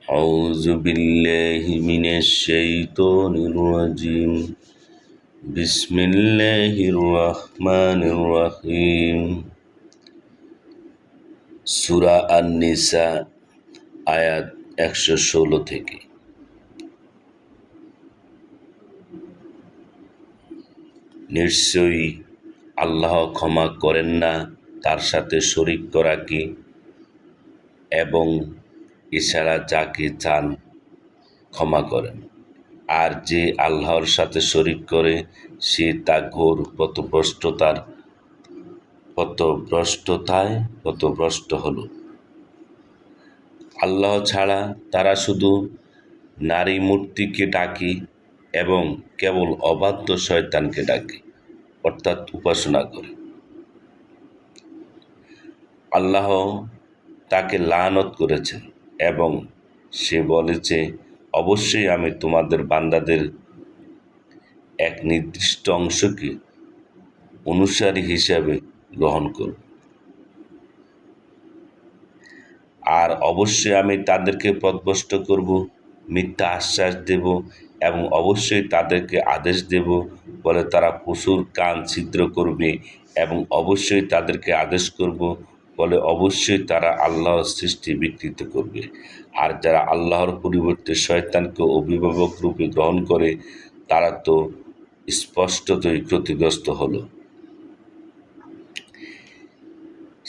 أعوذ بالله من الشيطان الرجيم بسم الله الرحمن الرحيم সুরা আন নিসা আয়াত একশো ষোলো থেকে নিশ্চয়ই আল্লাহ ক্ষমা করেন না তার সাথে শরিক করাকে এবং এছাড়া যাকে চান ক্ষমা করেন। আর যে আল্লাহর সাথে শরিক করে, সে তা ঘোর পথভ্রষ্টতার, পথভ্রষ্টতায় পথভ্রষ্ট হলো। আল্লাহ ছাড়া তারা শুধু নারী মূর্তিকে ডাকে এবং কেবল অবাধ্য শয়তানকে ডাকে, অর্থাৎ উপাসনা করে। আল্লাহ তাকে লানত করেছেন। এবং সে বলেছে অবশ্যই আমি তোমাদের বান্দাদের এক নির্দিষ্ট অংশকে অনুসারী হিসাবে গ্রহণ করব। আর অবশ্যই আমি তাদেরকে পথভ্রষ্ট করব, মিথ্যা আশ্বাস দেব এবং অবশ্যই তাদেরকে আদেশ দেব বলে তারা পশুর কান ছিদ্র করবে এবং অবশ্যই তাদেরকে আদেশ করব বলে অবশ্যই তারা আল্লাহর সৃষ্টি বিকৃত করবে। আর যারা আল্লাহর পরিবর্তে শয়তানকে অভিভাবক রূপে গ্রহণ করে, তারা তো স্পষ্টতই ক্ষতিগ্রস্ত হলো।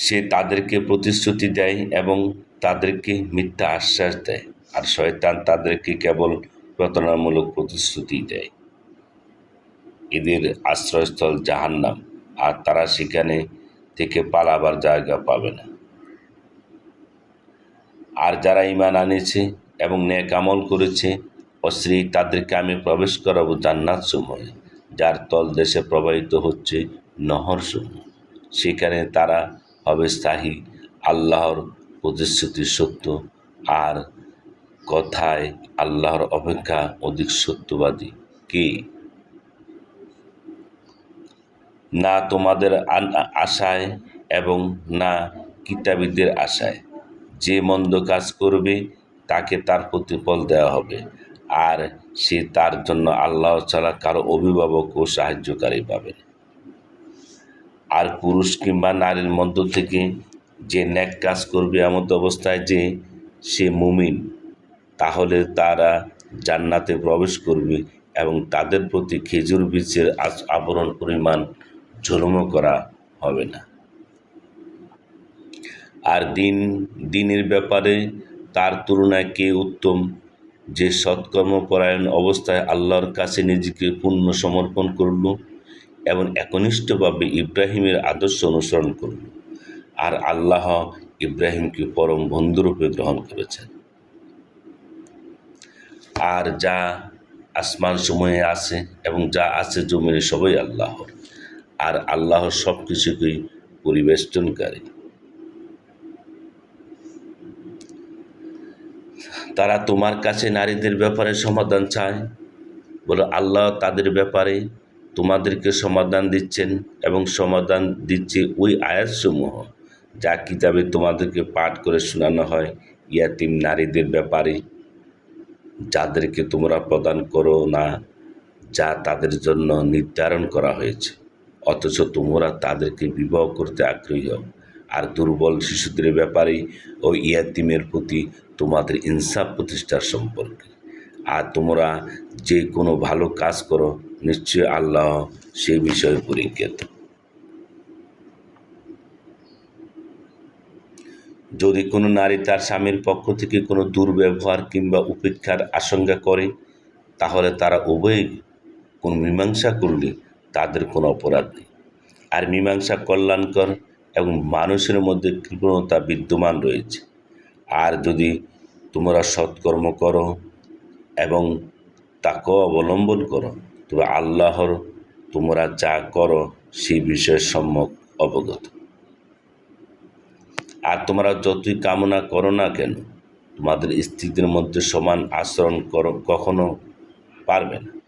সে তাদেরকে প্রতিশ্রুতি দেয় এবং তাদেরকে মিথ্যা আশ্বাস দেয়, আর শয়তান তাদেরকে কেবল প্রতারণামূলক প্রতিশ্রুতি দেয়। এদের আশ্রয়স্থল জাহান্নাম, আর তারা সেখানে থেকে পালাবার জায়গা পাবে না। আর যারা ইমান আনেছে এবং ন্যাক আমল করেছে অশ্রী তাদেরকে আমি প্রবেশ করাবো জান্নাত সময়ে যার তল দেশে প্রবাহিত হচ্ছে নহর সমূহ সেখানে তারা হবে স্থায়ী আল্লাহর প্রতিশ্রুতি সত্য, আর কথায় আল্লাহর অপেক্ষা অধিক সত্যবাদী। কে? না তোমাদের আশায় এবং না কিতাবীদের আশায়। যে মন্দ কাজ করবে, তাকে তার প্রতিফল দেওয়া হবে। আর সে তার জন্য আল্লাহ ছাড়া কারও অভিভাবক ও সাহায্যকারী পাবে আর পুরুষ কিংবা নারীর মধ্য থেকে যে ন্যাক কাজ করবে এমন অবস্থায় যে সে মুমিন, তাহলে তারা জান্নাতে প্রবেশ করবে এবং তাদের প্রতি খেজুর বীজের আবরণ পরিমাণ ঝলমো করা হবে না। আর দিন, দিনের ব্যাপারে তার তুলনায় কে উত্তম? যে সৎকর্মপরায়ণ অবস্থায় আল্লাহর কাছে নিজেকে পূর্ণ সমর্পণ করল এবং একনিষ্ঠভাবে ইব্রাহিমের আদর্শ অনুসরণ করল। আর আল্লাহ ইব্রাহিমকে পরম বন্ধুরূপে গ্রহণ করেছেন। আর যা আসমান সময়ে আছে এবং যা আছে জমিনে সবাই আল্লাহর। আর আল্লাহ সব কিছুকেই পরিবেষ্টনকারী। তারা তোমার কাছে নারীদের ব্যাপারে সমাধান চায়। বলে, আল্লাহ তাদের ব্যাপারে তোমাদেরকে সমাধান দিচ্ছেন এবং সমাধান দিচ্ছে ওই আয়াতসমূহ। যা কিতাবে তোমাদেরকে পাঠ করে শোনানো হয়, ইয়াতিম নারীদের ব্যাপারে। যাদেরকে তোমরা প্রদান করো না, যা তাদের জন্য নির্ধারণ করা হয়েছে। অথচ তোমরা তাদেরকে বিবাহ করতে আগ্রহী হও। আর দুর্বল শিশুদের ব্যাপারে ও ইয়াতিমের প্রতি তোমাদের ইনসাফ প্রতিষ্ঠার সম্পর্কে। আর তোমরা যে কোনো ভালো কাজ করো নিশ্চয় আল্লাহ সে বিষয়ে পরিজ্ঞাত। যদি কোনো নারী তার স্বামীর পক্ষ থেকে কোনো দুর্ব্যবহার কিংবা উপেক্ষার আশঙ্কা করে, তাহলে তারা উভয়ই কোন মীমাংসা করলে তাদের কোনো অপরাধ নেই। আর মীমাংসা কল্যাণকর এবং মানুষের মধ্যে কৃপণতা বিদ্যমান রয়েছে। আর যদি তোমরা সৎকর্ম করো এবং তাকেও অবলম্বন করো, তবে আল্লাহর তোমরা যা করো, সেই বিষয়ে সম্যক অবগত। আর তোমরা যতই কামনা করো না কেন, তোমাদের স্ত্রীদের মধ্যে সমান আচরণ করো কখনো পারবে না।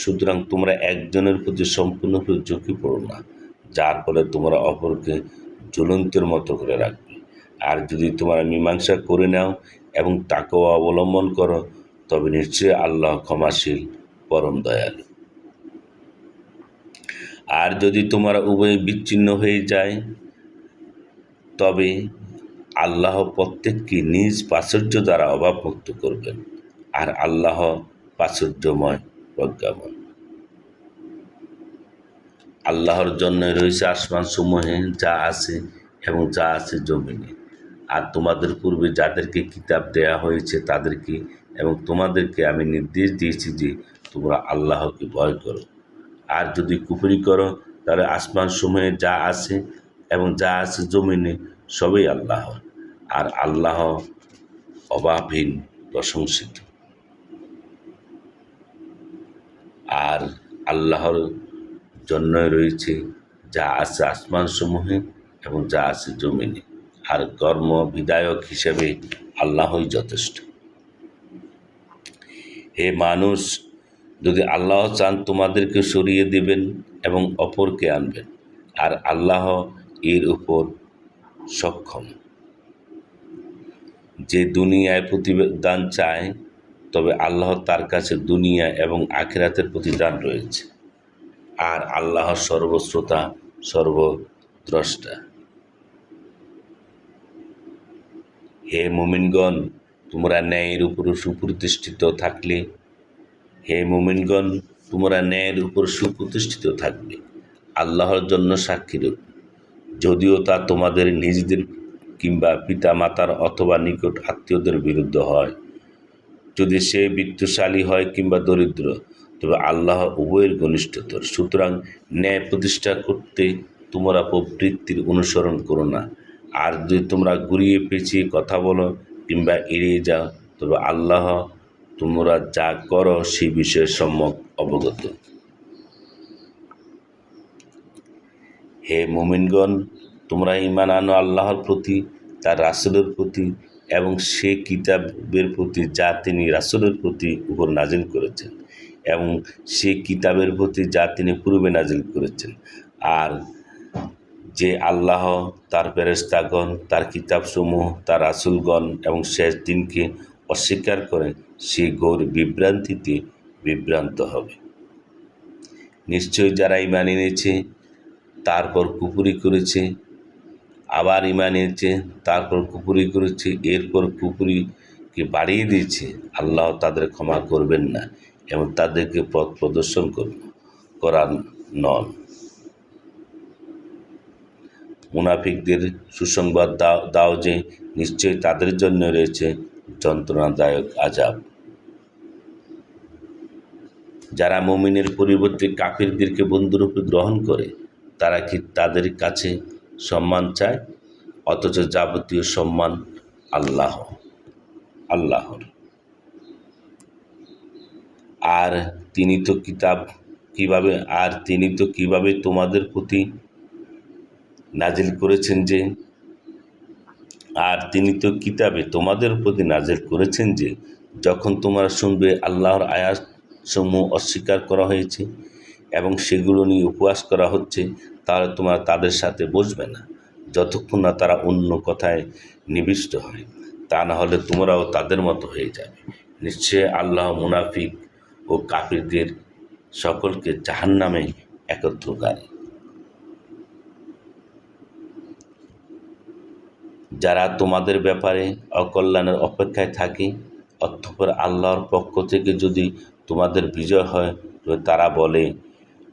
সুতরাং তোমরা একজনের প্রতি সম্পূর্ণরূপে ঝুঁকি পড়ো না, যার ফলে তোমরা অপরকে জ্বলন্তের মতো করে রাখবে। আর যদি তোমরা মীমাংসা করে নাও এবং তাকেও অবলম্বন করো, তবে নিশ্চয়ই আল্লাহ ক্ষমাশীল, পরম দয়ালু। আর যদি তোমরা উভয় বিচ্ছিন্ন হয়ে যায়, তবে আল্লাহ প্রত্যেককে নিজ প্রাচুর্য দ্বারা অভাবমুক্ত করবেন। আর আল্লাহ প্রাচুর্যময় প্রজ্ঞাময় আল্লাহর জন্য রয়েছে আসমান সমূহে যা আছে এবং যা আছে জমিনে। আর তোমাদের পূর্বে যাদেরকে কিতাব দেয়া হয়েছে তাদেরকে এবং তোমাদেরকে আমি নির্দেশ দিয়েছি যে তোমরা আল্লাহকে ভয় করো। আর যদি কুপুরি করো, তাহলে আসমান সমূহে যা আছে এবং যা আছে জমিনে সবই আল্লাহ আর আল্লাহ অভাবহীন প্রশংসিত। আর আল্লাহর জন্যই রয়েছে যা আছে আসমান সমূহে এবং যা আছে জমিনে। আর কর্ম বিধায়ক হিসেবে আল্লাহই যথেষ্ট। হে মানুষ, যদি আল্লাহ চান তোমাদেরকে সরিয়ে দেবেন এবং অপরকে আনবেন, আর আল্লাহ এর উপর সক্ষম। যে দুনিয়ায় প্রতিদান চায় তবে আল্লাহ তার কাছে দুনিয়া এবং আখিরাতের প্রতিদান রয়েছে। আর আল্লাহ সর্বশ্রোতা, সর্বদ্রষ্টা। হে মুমিনগণ, তোমরা ন্যায়ের উপর সুপ্রতিষ্ঠিত থাকলে। হে মুমিনগণ, তোমরা ন্যায়ের উপর সুপ্রতিষ্ঠিত থাকবে। আল্লাহর জন্য সাক্ষী রূপ। যদিও তা তোমাদের নিজেদের কিংবা পিতা মাতার অথবা নিকট আত্মীয়দের বিরুদ্ধে হয়। যদি সে বিত্তশালী হয় কিংবা দরিদ্র, তবে আল্লাহ উভয়ের ঘনিষ্ঠতর। সুতরাং ন্যায় প্রতিষ্ঠা করতে তোমরা প্রবৃত্তির অনুসরণ করো না। আর যদি তোমরা ঘুরিয়ে পেঁচিয়ে কথা বলো কিংবা এড়িয়ে যাও, তবে আল্লাহ তোমরা যা করো সেই বিষয়ে সম্যক অবগত। হে মোমিনগণ, তোমরা ইমান আনো আল্লাহর প্রতি, তার রাসুলের প্রতি এবং সে কিতাবের প্রতি, যা তিনি রাসুলের প্রতি উপর নাজিল করেছেন এবং সে কিতাবের প্রতি যা তিনি পূর্বে নাজিল করেছেন। আর যে আল্লাহ, তার ফেরেস্তাগণ তার কিতাবসমূহ, তার রাসুলগণ এবং শেষ দিনকে অস্বীকার করে, সে গৌর বিভ্রান্তিতে বিভ্রান্ত হবে। নিশ্চয়ই যারা ইমান এনেছে, তারপর কুপুরি করেছে আবার ইমান এনেছে, তারপর কুপুরি করেছে, এরপর কুপুরিকে বাড়িয়ে দিয়েছে। আল্লাহ তাদের ক্ষমা করবেন না, এবং তাদেরকে পথ প্রদর্শন করার নন মুনাফিকদের সুসংবাদ দাও দাও যে নিশ্চয়ই তাদের জন্য রয়েছে যন্ত্রণাদায়ক আজাব যারা মমিনের পরিবর্তে কাফিরদেরকে বন্ধুরূপে গ্রহণ করে, তারা কি তাদের কাছে সম্মান চায়, অথচ যাবতীয় সম্মান আল্লাহ, আল্লাহর। আর তিনি তো কিতাব কীভাবে, আর তিনি তো কীভাবে তোমাদের প্রতি নাজিল করেছেন যে, আর তিনি তো কিতাবে তোমাদের প্রতি নাজিল করেছেন যে, যখন তোমরা শুনবে আল্লাহর আয়াত সমূহ অস্বীকার করা হয়েছে এবং সেগুলো নিয়ে উপবাস করা হচ্ছে তাহলে তোমরা তাদের সাথে বসবে না। যতক্ষণ না তারা অন্য কথায় নিবিষ্ট হয়, তা না হলে তোমরাও তাদের মতো হয়ে যাবে। নিশ্চয় আল্লাহ মুনাফিক ও কাফিরদের সকলকে জাহান নামে একত্রকারী যারা তোমাদের ব্যাপারে অকল্যাণের অপেক্ষায় থাকে অর্থপর আল্লাহর পক্ষ থেকে যদি তোমাদের বিজয় হয়, তবে তারা বলে,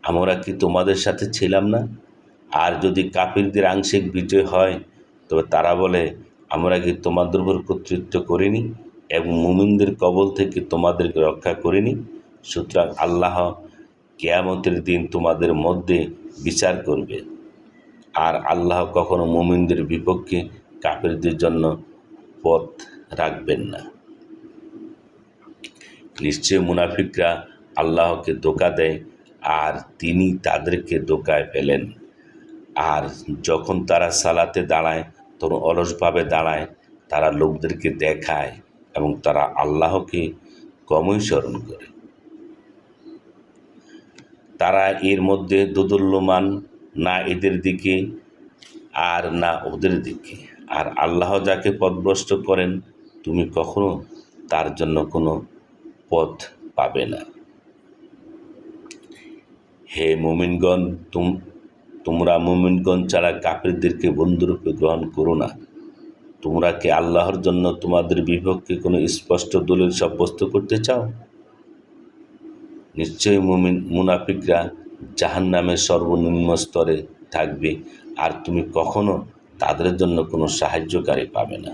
আমরা কি তোমাদের সাথে ছিলাম না? আর যদি কাপিরদের আংশিক বিজয় হয়, তবে তারা বলে, আমরা কি তোমাদের উপর কর্তৃত্ব করিনি এবং মুমিনদের কবল থেকে তোমাদেরকে রক্ষা করিনি? সুতরাং আল্লাহ কেয়ামতের দিন তোমাদের মধ্যে বিচার করবে। আর আল্লাহ কখনো মুমিনদের বিপক্ষে কাপেরদের জন্য পথ রাখবেন না। নিশ্চয় মুনাফিকরা আল্লাহকে ধোকা দেয়, আর তিনি তাদেরকে ধোকায় ফেলেন। আর যখন তারা সালাতে দাঁড়ায়, তখন অলসভাবে দাঁড়ায়, তারা লোকদেরকে দেখায় এবং তারা আল্লাহকে কমই স্মরণ করে। তারা এর মধ্যে দোদুল্যমান না এদের দিকে আর না ওদের দিকে। আর আল্লাহ যাকে পথভ্রষ্ট করেন, তুমি কখনো তার জন্য কোনো পথ পাবে না। হে মুমিনগণ, তুম তোমরা মুমিনগণ ছাড়া কাপড়দেরকে বন্ধুরূপে গ্রহণ করো না। তোমরা কি আল্লাহর জন্য তোমাদের বিপক্ষে কোনো স্পষ্ট দলিল সাব্যস্ত করতে চাও? নিশ্চয়ই মুমিন, মুনাফিকরা জাহান নামের সর্বনিম্ন স্তরে থাকবে, আর তুমি কখনো তাদের জন্য কোনো সাহায্যকারী পাবে না।